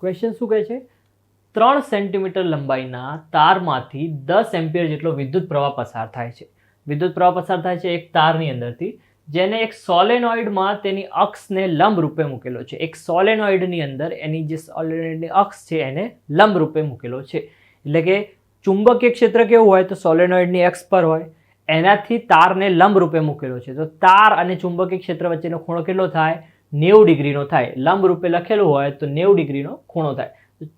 Question શું કહે છે? ત્રણ સેન્ટીમીટર લંબાઈના તારમાંથી દસ એમ્પિયર જેટલો વિદ્યુત પ્રવાહ પસાર થાય છે. વિદ્યુત પ્રવાહ પસાર થાય છે એક તારની અંદરથી. જેને એક સોલેનોઇડમાં તેની અક્ષને લંબ રૂપે મૂકેલો છે. એક સોલેનોઇડની અંદર એની જે સોલેનોઇડની અક્ષ છે એને લંબ રૂપે મૂકેલો છે. એટલે કે ચુંબકીય ક્ષેત્ર કેવું હોય તો સોલેનોઇડની અક્ષ પર હોય. એનાથી તારને લંબ રૂપે મૂકેલો છે. તો તાર અને ચુંબકીય ક્ષેત્ર વચ્ચેનો ખૂણો કેટલો થાય? નેવું ડિગ્રીનો થાય. લંબ રૂપે લખેલું હોય તો નેવું ડિગ્રીનો ખૂણો થાય.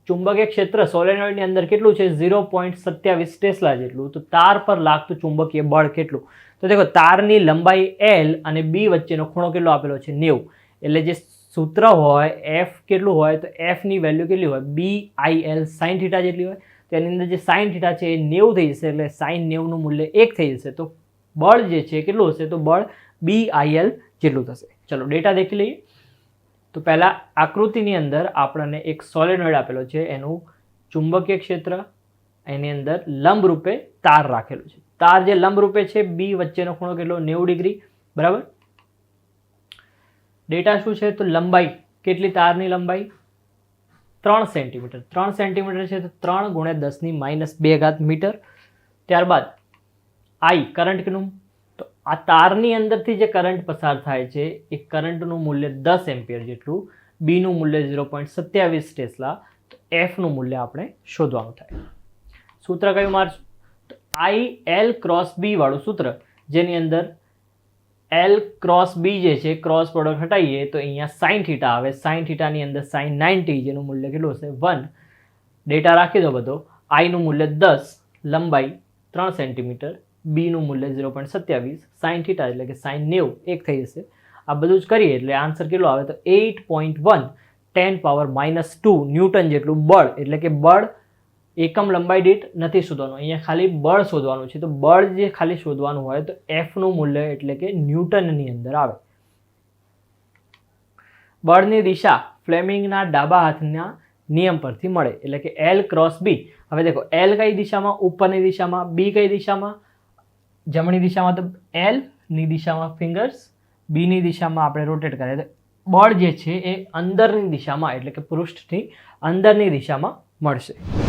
ચુંબકીય ક્ષેત્ર સોલેનોઇડની અંદર કેટલું છે? ઝીરો પોઈન્ટ સત્યાવીસ ટેસ્લા જેટલું. તો તાર પર લાગતું ચુંબકીય બળ કેટલું? તો દેખો, તારની લંબાઈ એલ અને બી વચ્ચેનો ખૂણો કેટલો આપેલો છે? નેવું. એટલે જે સૂત્ર હોય એફ કેટલું હોય, તો એફની વેલ્યુ કેટલી હોય? B I L sine theta જેટલી હોય. તો એની અંદર જે સાઇન થીટા છે એ નેવું થઈ જશે. એટલે સાઇન નેવુંનું મૂલ્ય એક થઈ જશે. તો બળ જે છે કેટલું હશે? તો બળ બી આઈ એલ જેટલું થશે. ચલો ડેટા દેખી લઈએ. તો પહેલાં આકૃતિની અંદર આપણને એક સોલેનોઇડ આપેલો છે. એનું ચુંબકીય ક્ષેત્ર, એની અંદર લંબ રૂપે તાર રાખેલું છે. તાર જે લંબ રૂપે છે બી વચ્ચેનો ખૂણો કેટલો? નેવું ડિગ્રી. બરાબર? ડેટા શું છે? તો લંબાઈ. કેટલી તારની લંબાઈ? ત્રણ સેન્ટીમીટર ત્રણ સેન્ટીમીટર છે તો ત્રણ ગુણ્યા દસની માઇનસ બે ઘાત મીટર. ત્યારબાદ આઈ કરંટ કેટલું તો આ તારની અંદરથી જે કરંટ પસાર થાય છે, એ કરંટનું મૂલ્ય દસ એમ્પિયર જેટલું બીનું મૂલ્ય ઝીરો પોઈન્ટ સત્યાવીસ ટેસ્લા, તો એફનું મૂલ્ય આપણે શોધવાનું થાય. સૂત્ર કયું મારશું? તો આઈ એલ ક્રોસ બી વાળું સૂત્ર, જેની અંદર એલ ક્રોસ બી જે છે ક્રોસ પ્રોડક્ટ હટાવીએ તો અહીંયા સાઇન થીટા આવે. સાઇન થીટાની અંદર સાઇન નાઇન્ટી જેનું મૂલ્ય કેટલું હશે? વન ડેટા રાખી દો બધો. આઈનું મૂલ્ય દસ, લંબાઈ ત્રણ સેન્ટીમીટર બીનું મૂલ્ય ઝીરો પોઈન્ટ સત્યાવીસ સાઇન થીટા એટલે કે સાઇન નેવું, એક થઈ જશે. આ બધું જ કરીએ એટલે આન્સર કેટલો આવે તો eight point one ten power minus two newton જેટલું બળ, એટલે કે બળ એકમ લંબાઈ દીઠ નથી શોધવાનું. અહીંયા ખાલી બળ શોધવાનું છે. તો બળ જે ખાલી શોધવાનું હોય તો એફનું મૂલ્ય એટલે કે ન્યૂટનની અંદર આવે. બળની દિશા ફ્લેમિંગના ડાબા હાથના નિયમ પરથી મળે, એટલે કે એલ ક્રોસ બી હવે દેખો એલ કઈ દિશામાં? ઉપરની દિશામાં. બી કઈ દિશામાં? જમણી દિશામાં તો એલની દિશામાં ફિંગર્સ બીની દિશામાં આપણે રોટેટ કરીએ. તો બળ જે છે એ અંદરની દિશામાં, એટલે કે પૃષ્ઠની અંદરની દિશામાં મળશે.